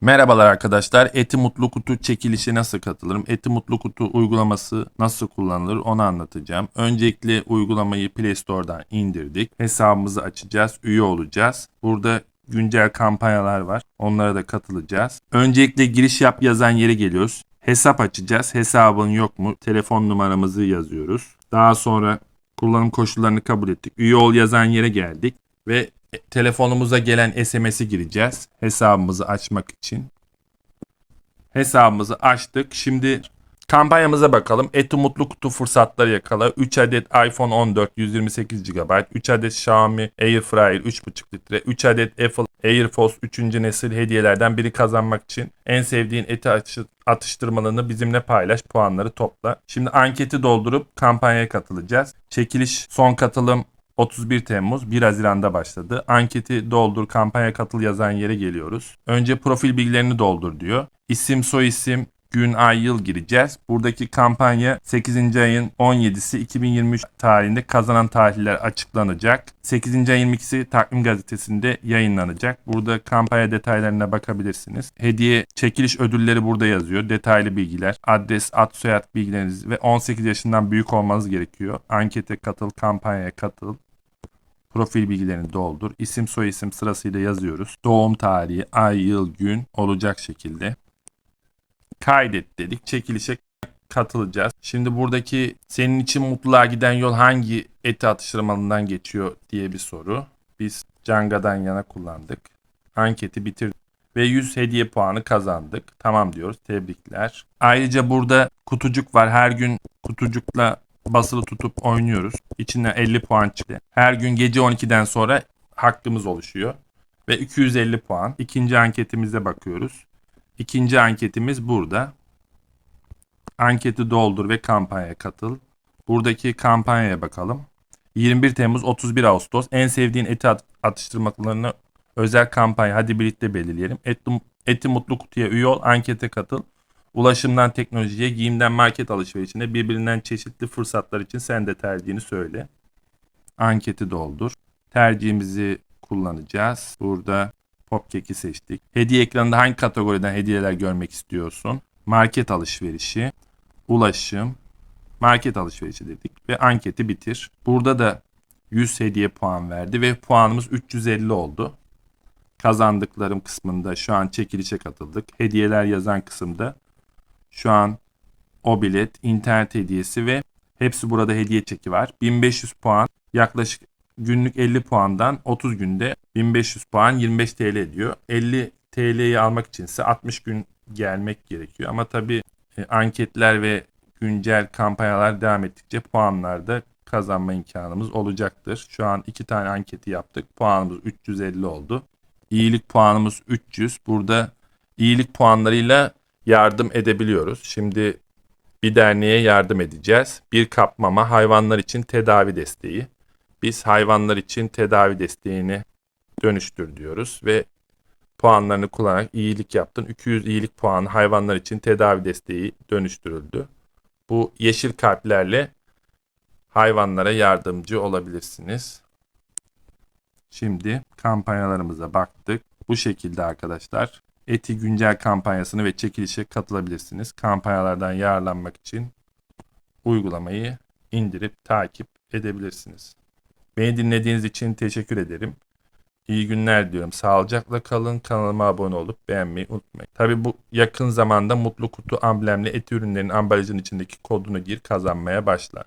Merhabalar arkadaşlar. Eti Mutlu Kutu çekilişe nasıl katılırım? Eti Mutlu Kutu uygulaması nasıl kullanılır onu anlatacağım. Öncelikle uygulamayı Play Store'dan indirdik. Hesabımızı açacağız, üye olacağız. Burada güncel kampanyalar var. Onlara da katılacağız. Öncelikle giriş yap yazan yere geliyoruz. Hesap açacağız. Hesabın yok mu? Telefon numaramızı yazıyoruz. Daha sonra kullanım koşullarını kabul ettik. Üye ol yazan yere geldik ve telefonumuza gelen SMS'i gireceğiz hesabımızı açmak için. Hesabımızı açtık. Şimdi kampanyamıza bakalım. Eti Mutlu Kutu fırsatları yakala. 3 adet iPhone 14 128 GB, 3 adet Xiaomi Airfryer 3.5 litre, 3 adet Apple AirPods 3. nesil hediyelerden biri kazanmak için en sevdiğin eti atış- atıştırmalarını bizimle paylaş, puanları topla. Şimdi anketi doldurup kampanyaya katılacağız. Çekiliş son katılım 31 Temmuz 1 Haziran'da başladı. Anketi doldur, kampanya katıl yazan yere geliyoruz. Önce profil bilgilerini doldur diyor. İsim, soyisim, gün, ay, yıl gireceğiz. Buradaki kampanya 8. ayın 17'si 2023 tarihinde kazanan tarihler açıklanacak. 8. ayın 22'si takvim gazetesinde yayınlanacak. Burada kampanya detaylarına bakabilirsiniz. Hediye çekiliş ödülleri burada yazıyor. Detaylı bilgiler, adres, ad, soyad bilgileriniz ve 18 yaşından büyük olmanız gerekiyor. Ankete katıl, kampanyaya katıl. Profil bilgilerini doldur. İsim soyisim sırasıyla yazıyoruz. Doğum tarihi, ay, yıl, gün olacak şekilde. Kaydet dedik. Çekilişe katılacağız. Şimdi buradaki senin için mutluluğa giden yol hangi eti atıştırmalından geçiyor diye bir soru. Biz Canga'dan yana kullandık. Anketi bitirdik ve 100 hediye puanı kazandık. Tamam diyoruz. Tebrikler. Ayrıca burada kutucuk var. Her gün kutucukla basılı tutup oynuyoruz. İçinden 50 puan çıktı. Her gün gece 12'den sonra hakkımız oluşuyor. Ve 250 puan. İkinci anketimize bakıyoruz. İkinci anketimiz burada. Anketi doldur ve kampanyaya katıl. Buradaki kampanyaya bakalım. 21 Temmuz 31 Ağustos en sevdiğin eti at- atıştırmalarını özel kampanya hadi birlikte belirleyelim. Eti, eti Mutlu Kutu'ya üye ol, ankete katıl. Ulaşımdan teknolojiye, giyimden market alışverişine birbirinden çeşitli fırsatlar için sen de tercihini söyle. Anketi doldur. Tercihimizi kullanacağız. Burada Popcake'i seçtik. Hediye ekranında hangi kategoriden hediyeler görmek istiyorsun? Market alışverişi, ulaşım, market alışverişi dedik ve anketi bitir. Burada da 100 hediye puan verdi ve puanımız 350 oldu. Kazandıklarım kısmında şu an çekilişe katıldık. Hediyeler yazan kısımda şu an o bilet, internet hediyesi ve hepsi burada hediye çeki var. 1500 puan yaklaşık günlük 50 puandan 30 günde 1500 puan 25 TL ediyor. 50 TL'yi almak içinse 60 gün gelmek gerekiyor. Ama tabii e, anketler ve güncel kampanyalar devam ettikçe puanlarda kazanma imkanımız olacaktır. Şu an iki tane anketi yaptık. Puanımız 350 oldu. İyilik puanımız 300. Burada iyilik puanlarıyla yardım edebiliyoruz. Şimdi bir derneğe yardım edeceğiz. Bir kap mama hayvanlar için tedavi desteği. Biz hayvanlar için tedavi desteğini dönüştür diyoruz ve puanlarını kullanarak iyilik yaptın. 200 iyilik puanı hayvanlar için tedavi desteği dönüştürüldü. Bu yeşil kalplerle hayvanlara yardımcı olabilirsiniz. Şimdi kampanyalarımıza baktık. Bu şekilde arkadaşlar Eti güncel kampanyasını ve çekilişe katılabilirsiniz. Kampanyalardan yararlanmak için uygulamayı indirip takip edebilirsiniz. Beni dinlediğiniz için teşekkür ederim. İyi günler diyorum. Sağlıcakla kalın. Kanalıma abone olup beğenmeyi unutmayın. Tabi bu yakın zamanda Mutlu Kutu amblemli et ürünlerin ambalajın içindeki kodunu gir kazanmaya başla.